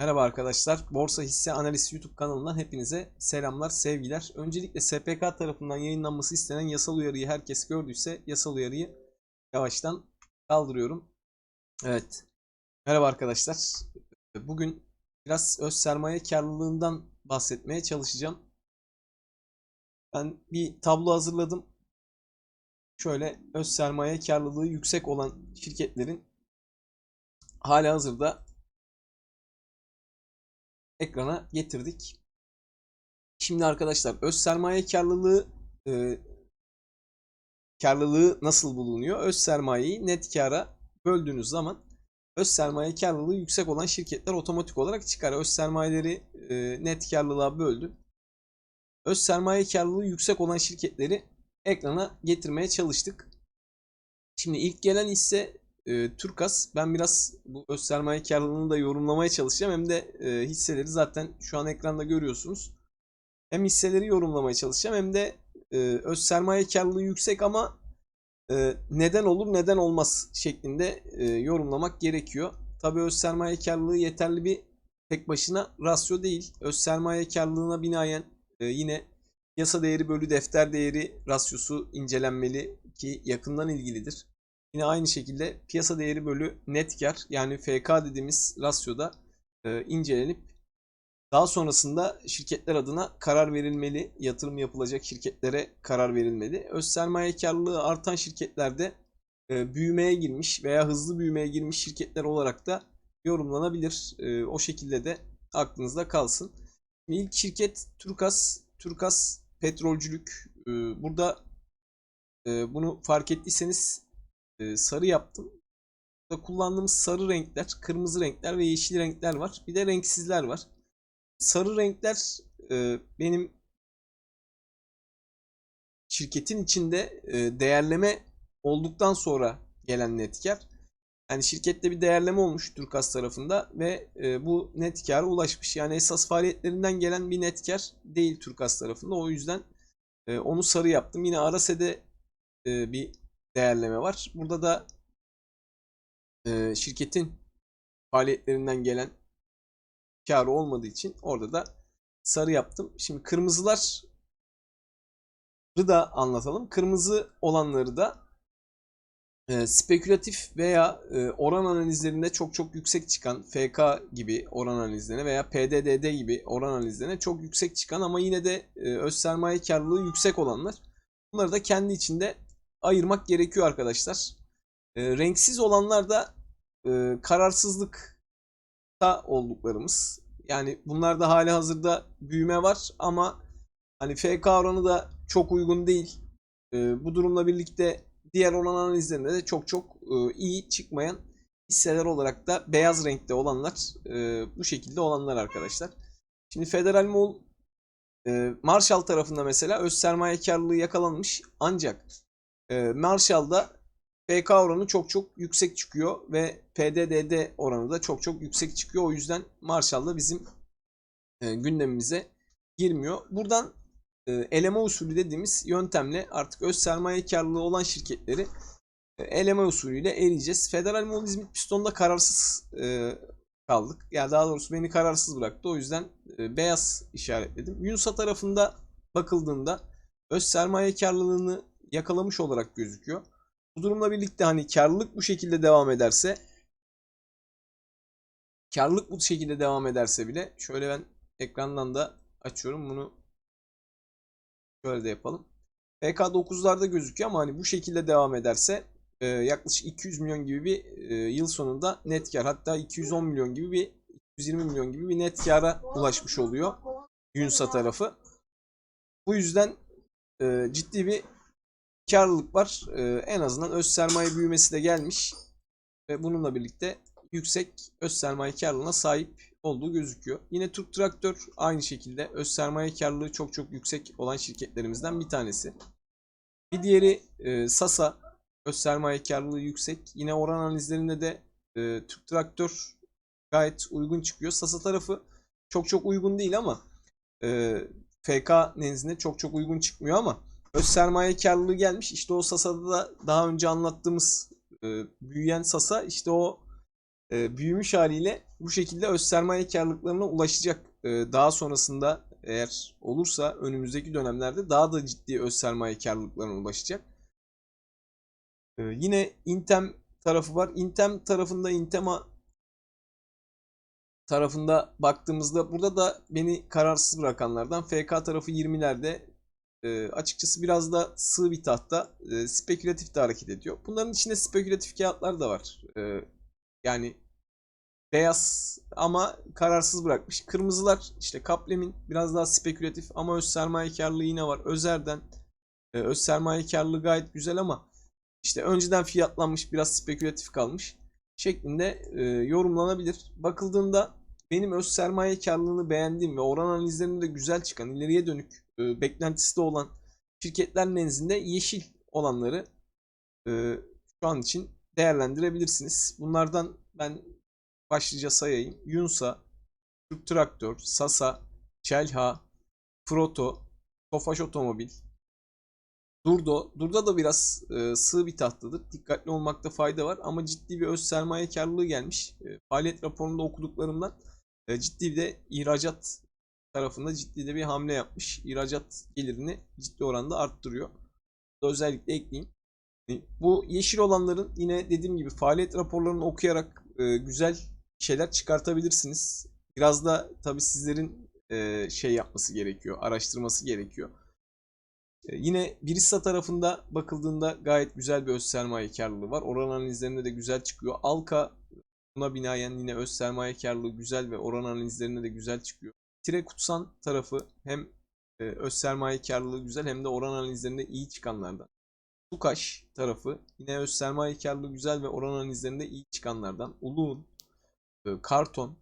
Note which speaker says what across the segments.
Speaker 1: Merhaba arkadaşlar. Borsa Hisse Analiz YouTube kanalından hepinize selamlar, sevgiler. Öncelikle SPK tarafından yayınlanması istenen yasal uyarıyı herkes gördüyse yasal uyarıyı yavaştan kaldırıyorum. Evet. Merhaba arkadaşlar. Bugün biraz öz sermaye karlılığından bahsetmeye çalışacağım. Ben bir tablo hazırladım. Şöyle öz sermaye karlılığı yüksek olan şirketlerin hala hazırda ekrana getirdik. Şimdi arkadaşlar öz sermaye karlılığı e, karlılığı nasıl bulunuyor? Öz sermayeyi net kara böldüğünüz zaman öz sermaye karlılığı yüksek olan şirketler otomatik olarak çıkar. Öz sermayeleri e, net karlılığa böldüm. Öz sermaye karlılığı yüksek olan şirketleri ekrana getirmeye çalıştık. Şimdi ilk gelen hisse e, Turkas. Ben biraz bu öz sermaye karlılığını da yorumlamaya çalışacağım. Hem de e, hisseleri zaten şu an ekranda görüyorsunuz. Hem hisseleri yorumlamaya çalışacağım hem de e, öz sermaye karlılığı yüksek ama e, neden olur neden olmaz şeklinde e, yorumlamak gerekiyor. Tabii öz sermaye karlılığı yeterli bir tek başına rasyo değil. Öz sermaye karlılığına binaen e, yine piyasa değeri bölü defter değeri rasyosu incelenmeli ki yakından ilgilidir. Yine aynı şekilde piyasa değeri bölü net kar yani FK dediğimiz rasyoda e, incelenip daha sonrasında şirketler adına karar verilmeli, yatırım yapılacak şirketlere karar verilmeli. Öz sermaye karlılığı artan şirketlerde e, büyümeye girmiş veya hızlı büyümeye girmiş şirketler olarak da yorumlanabilir. E, o şekilde de aklınızda kalsın. İlk şirket Turkas, Turkas Petrolcülük. E, burada e, bunu fark ettiyseniz e, sarı yaptım. Burada kullandığımız sarı renkler, kırmızı renkler ve yeşil renkler var. Bir de renksizler var. Sarı renkler e, benim şirketin içinde e, değerleme olduktan sonra gelen net kar. Yani şirkette bir değerleme olmuş Turkas tarafında ve e, bu net kâra ulaşmış. Yani esas faaliyetlerinden gelen bir net kar değil Turkas tarafında. O yüzden onu sarı yaptım. Yine Arase'de bir değerleme var. Burada da e, şirketin faaliyetlerinden gelen karı olmadığı için orada da sarı yaptım. Şimdi kırmızılar da anlatalım. Kırmızı olanları da e, spekülatif veya e, oran analizlerinde çok çok yüksek çıkan FK gibi oran analizlerine veya PDDD gibi oran analizlerine çok yüksek çıkan ama yine de e, öz sermaye karlılığı yüksek olanlar. Bunları da kendi içinde ayırmak gerekiyor arkadaşlar. E, renksiz olanlar da e, kararsızlıkta olduklarımız. Yani bunlarda hali hazırda büyüme var ama hani FK oranı da çok uygun değil. E, bu durumla birlikte diğer oran analizlerinde de çok çok e, iyi çıkmayan hisseler olarak da beyaz renkte olanlar e, bu şekilde olanlar arkadaşlar. Şimdi Federal Mall e, Marshall tarafında mesela öz sermaye karlılığı yakalanmış ancak e, Marshall'da PK oranı çok çok yüksek çıkıyor ve PDDD oranı da çok çok yüksek çıkıyor. O yüzden Marshall'da bizim e, gündemimize girmiyor. Buradan e, eleme usulü dediğimiz yöntemle artık öz sermaye karlılığı olan şirketleri e, eleme usulüyle eleyeceğiz. Federal Mall İzmit Piston'da kararsız e, kaldık. Yani daha doğrusu beni kararsız bıraktı. O yüzden beyaz işaretledim. Yunus'a tarafında bakıldığında öz sermaye karlılığını yakalamış olarak gözüküyor. Bu durumla birlikte hani karlılık bu şekilde devam ederse karlılık bu şekilde devam ederse bile şöyle ben ekrandan da açıyorum bunu şöyle de yapalım. PK9'larda gözüküyor ama hani bu şekilde devam ederse e, yaklaşık 200 milyon gibi bir e, yıl sonunda net kar hatta 210 milyon gibi bir 220 milyon gibi bir net kara ulaşmış oluyor Yunsa tarafı. Bu yüzden e, ciddi bir karlılık var. Ee, en azından öz sermaye büyümesi de gelmiş. Ve bununla birlikte yüksek öz sermaye karlılığına sahip olduğu gözüküyor. Yine Türk Traktör aynı şekilde öz sermaye karlılığı çok çok yüksek olan şirketlerimizden bir tanesi. Bir diğeri e, Sasa öz sermaye karlılığı yüksek. Yine oran analizlerinde de e, Türk Traktör gayet uygun çıkıyor. Sasa tarafı çok çok uygun değil ama e, FK nezdinde çok çok uygun çıkmıyor ama öz sermaye karlılığı gelmiş. İşte o Sasa'da da daha önce anlattığımız e, büyüyen Sasa işte o e, büyümüş haliyle bu şekilde öz sermaye karlılıklarına ulaşacak. E, daha sonrasında eğer olursa önümüzdeki dönemlerde daha da ciddi öz sermaye karlılıklarına ulaşacak. E, yine Intem tarafı var. Intem tarafında Intema tarafında baktığımızda burada da beni kararsız bırakanlardan FK tarafı 20'lerde e, açıkçası biraz da sığ bir tahta e, spekülatif de hareket ediyor. Bunların içinde spekülatif kağıtlar da var. E, yani beyaz ama kararsız bırakmış. Kırmızılar işte Kaplem'in biraz daha spekülatif ama öz sermaye karlılığı yine var. Özer'den e, öz sermaye karlılığı gayet güzel ama işte önceden fiyatlanmış biraz spekülatif kalmış şeklinde e, yorumlanabilir. Bakıldığında benim öz sermaye karlılığını beğendiğim ve oran analizlerinde de güzel çıkan, ileriye dönük e, beklentisi de olan şirketler nezdinde yeşil olanları e, şu an için değerlendirebilirsiniz. Bunlardan ben başlıca sayayım. Yunsa, Türk Traktör, Sasa, Çelha, Proto, Tofaş Otomobil, Durdo. Durda da biraz e, sığ bir tahtadır. Dikkatli olmakta fayda var ama ciddi bir öz sermaye karlılığı gelmiş. E, faaliyet raporunda okuduklarımdan e, ciddi de ihracat tarafında ciddi de bir hamle yapmış. İhracat gelirini ciddi oranda arttırıyor. Da özellikle ekleyeyim. E, bu yeşil olanların yine dediğim gibi faaliyet raporlarını okuyarak e, güzel şeyler çıkartabilirsiniz. Biraz da tabii sizlerin şey yapması gerekiyor, araştırması gerekiyor. E, yine Birissa tarafında bakıldığında gayet güzel bir öz sermaye karlılığı var. Oran analizlerinde de güzel çıkıyor. Alka buna binaen yine öz sermaye karlılığı güzel ve oran analizlerinde de güzel çıkıyor. Tire Kutsan tarafı hem e, öz sermaye karlılığı güzel hem de oran analizlerinde iyi çıkanlardan. Tukaş tarafı yine öz sermaye karlılığı güzel ve oran analizlerinde iyi çıkanlardan. Uluğun, e, Karton,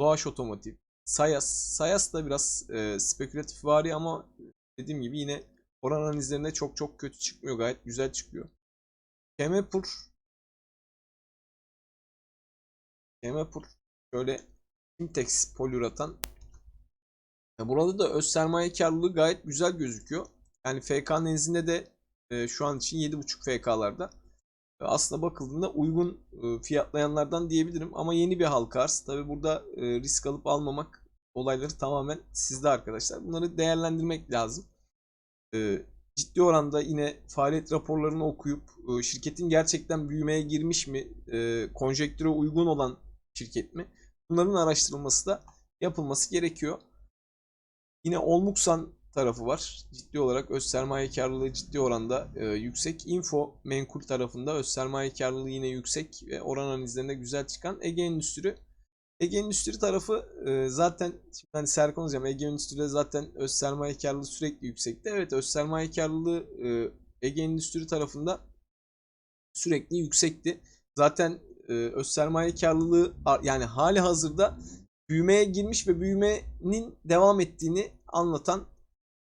Speaker 1: Doğaç Otomotiv, Sayas. Sayas da biraz e, spekülatif vari ama dediğim gibi yine oran analizlerinde çok çok kötü çıkmıyor. Gayet güzel çıkıyor. Kemepur Kemepur şöyle Imtex poliüratan Burada da öz sermaye karlılığı gayet güzel gözüküyor. Yani FK nezdinde de e, şu an için 7.5 FK'larda. E, aslında bakıldığında uygun e, fiyatlayanlardan diyebilirim. Ama yeni bir halka arz. Tabi burada e, risk alıp almamak olayları tamamen sizde arkadaşlar. Bunları değerlendirmek lazım. E, ciddi oranda yine faaliyet raporlarını okuyup e, şirketin gerçekten büyümeye girmiş mi, e, konjektüre uygun olan şirket mi? Bunların araştırılması da yapılması gerekiyor. Yine Olmuksan tarafı var. Ciddi olarak öz sermaye karlılığı ciddi oranda e, yüksek. Info menkul tarafında öz sermaye karlılığı yine yüksek ve oran analizlerinde güzel çıkan Ege Endüstri. Ege Endüstri tarafı e, zaten şimdi hani Serkan hocam Ege Endüstri'de zaten öz sermaye karlılığı sürekli yüksekti. Evet öz sermaye karlılığı e, Ege Endüstri tarafında sürekli yüksekti. Zaten e, öz sermaye karlılığı yani hali hazırda büyümeye girmiş ve büyümenin devam ettiğini anlatan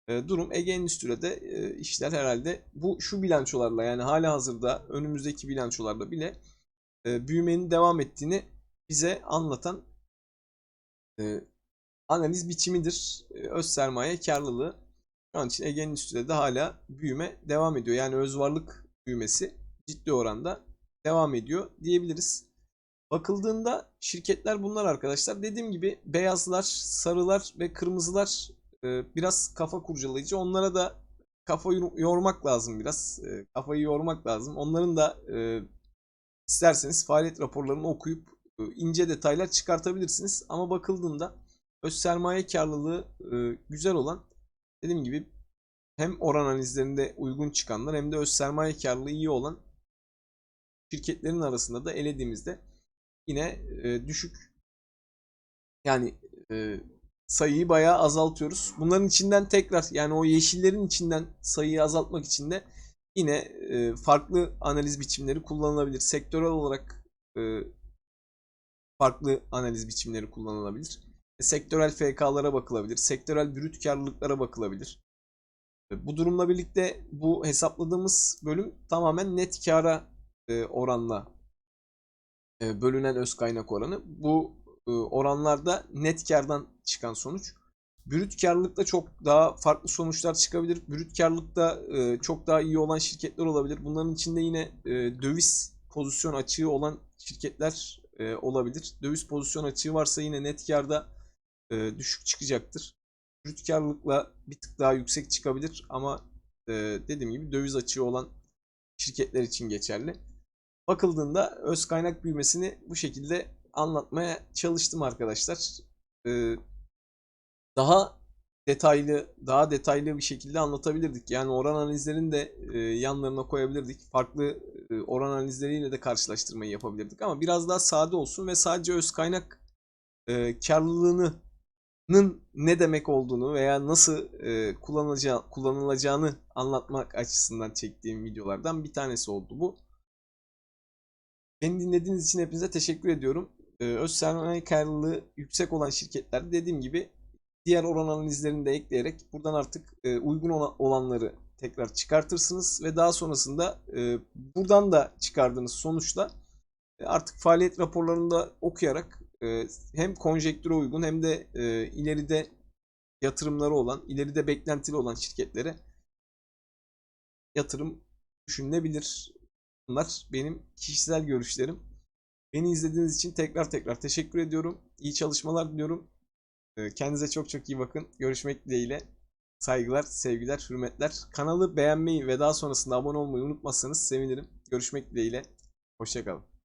Speaker 1: e, durum Ege Endüstri'de e, işler herhalde bu şu bilançolarla yani hala hazırda önümüzdeki bilançolarla bile e, büyümenin devam ettiğini bize anlatan e, analiz biçimidir. E, öz sermaye karlılığı şu an için Ege Endüstri'de de hala büyüme devam ediyor. Yani öz varlık büyümesi ciddi oranda devam ediyor diyebiliriz. Bakıldığında şirketler bunlar arkadaşlar. Dediğim gibi beyazlar, sarılar ve kırmızılar e, biraz kafa kurcalayıcı. Onlara da kafayı yormak lazım biraz. E, kafayı yormak lazım. Onların da e, isterseniz faaliyet raporlarını okuyup ince detaylar çıkartabilirsiniz. Ama bakıldığında öz sermaye karlılığı güzel olan dediğim gibi hem oran analizlerinde uygun çıkanlar hem de öz sermaye karlılığı iyi olan şirketlerin arasında da elediğimizde yine e, düşük yani e, sayıyı bayağı azaltıyoruz. Bunların içinden tekrar yani o yeşillerin içinden sayıyı azaltmak için de yine e, farklı analiz biçimleri kullanılabilir. Sektörel olarak e, farklı analiz biçimleri kullanılabilir. E, sektörel FK'lara bakılabilir. Sektörel brüt karlılıklara bakılabilir. E, bu durumla birlikte bu hesapladığımız bölüm tamamen net kara e, oranla e, bölünen öz kaynak oranı. Bu e, oranlarda net kardan çıkan sonuç. Brüt karlılıkta çok daha farklı sonuçlar çıkabilir. Brüt karlılıkta çok daha iyi olan şirketler olabilir. Bunların içinde yine döviz pozisyon açığı olan şirketler olabilir. Döviz pozisyon açığı varsa yine net karda düşük çıkacaktır. Brüt karlılıkla bir tık daha yüksek çıkabilir ama e, dediğim gibi döviz açığı olan şirketler için geçerli. Bakıldığında öz kaynak büyümesini bu şekilde anlatmaya çalıştım arkadaşlar. E, daha detaylı, daha detaylı bir şekilde anlatabilirdik. Yani oran analizlerini de e, yanlarına koyabilirdik. Farklı e, oran analizleriyle de karşılaştırmayı yapabilirdik ama biraz daha sade olsun ve sadece öz kaynak e, karlılığının ne demek olduğunu veya nasıl e, kullanılacağı, kullanılacağını anlatmak açısından çektiğim videolardan bir tanesi oldu bu. Beni dinlediğiniz için hepinize teşekkür ediyorum. E, öz sermaye karlılığı yüksek olan şirketler dediğim gibi diğer oran analizlerini de ekleyerek buradan artık e, uygun ola- olanları tekrar çıkartırsınız ve daha sonrasında e, buradan da çıkardığınız sonuçla e, artık faaliyet raporlarında okuyarak e, hem konjektüre uygun hem de e, ileride yatırımları olan, ileride beklentili olan şirketlere yatırım düşünülebilir. Bunlar benim kişisel görüşlerim. Beni izlediğiniz için tekrar tekrar teşekkür ediyorum. İyi çalışmalar diliyorum. Ee, Kendinize çok çok iyi bakın. Görüşmek dileğiyle. Saygılar, sevgiler, hürmetler. Kanalı beğenmeyi ve daha sonrasında abone olmayı unutmazsanız sevinirim. Görüşmek dileğiyle. Hoşçakalın.